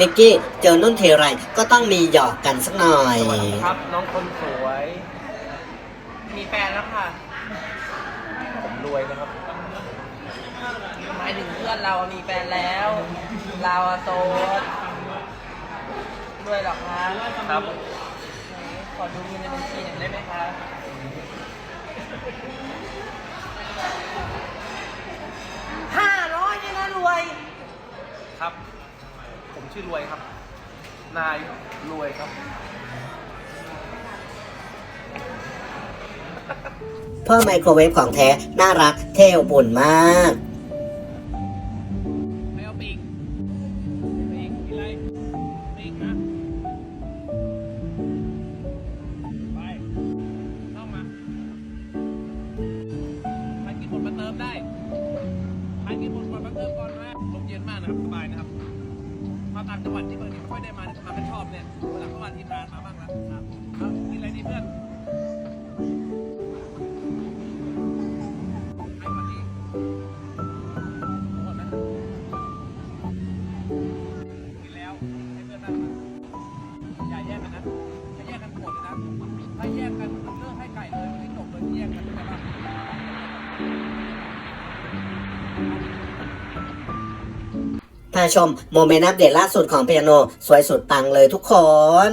นิกกี้เจอนุ่นทีไรก็ต้องมีหยอกกันสักหน่อย สวัสดีครับ น้องคนสวย มีแฟนแล้วค่ะ ผมรวยนะครับ หมายถึงเพื่อนเรามีแฟนแล้ว เราอะโสดด้วยเหรอคะครับไหนขอดูเงินในบัญชีหน่อยได้ไหมคะห้าร้อยเนี่ยนะรวย ครับผม ชื่อรวยครับ นายรวยครับ พ่อไมโครเวฟของแท้ น่ารักเท่อบอุ่นมาก ไม่เอาปีกปีกกินอะไรปีกนะไปเข้ามาใครกินหมดมาเติมได้ใครกินหมดก่อนมาเติมก่อนนะลมเต่างจังหวัดที่บางทีไม่ค่อยได้มาเนี่ยมาไม่ชอบเนี่ยวันหลังก็มาทีมงานมาบ้างแล้วครับเอากินอะไรดีเพื่อนไอ้ก่อนดีหมดไหมกินแล้วให้เพื่อนนั่งมาอย่าแยกกันนะถ้าแยกกันปวดเลยนะถ้าแยกกันเลิกให้ไก่เลยไม่จบเลยแยกกันใช่ไหมล่ะ พาชมโมเมนต์อัปเดตล่าสุดของเปียโน สวยสุดปังเลยทุกคน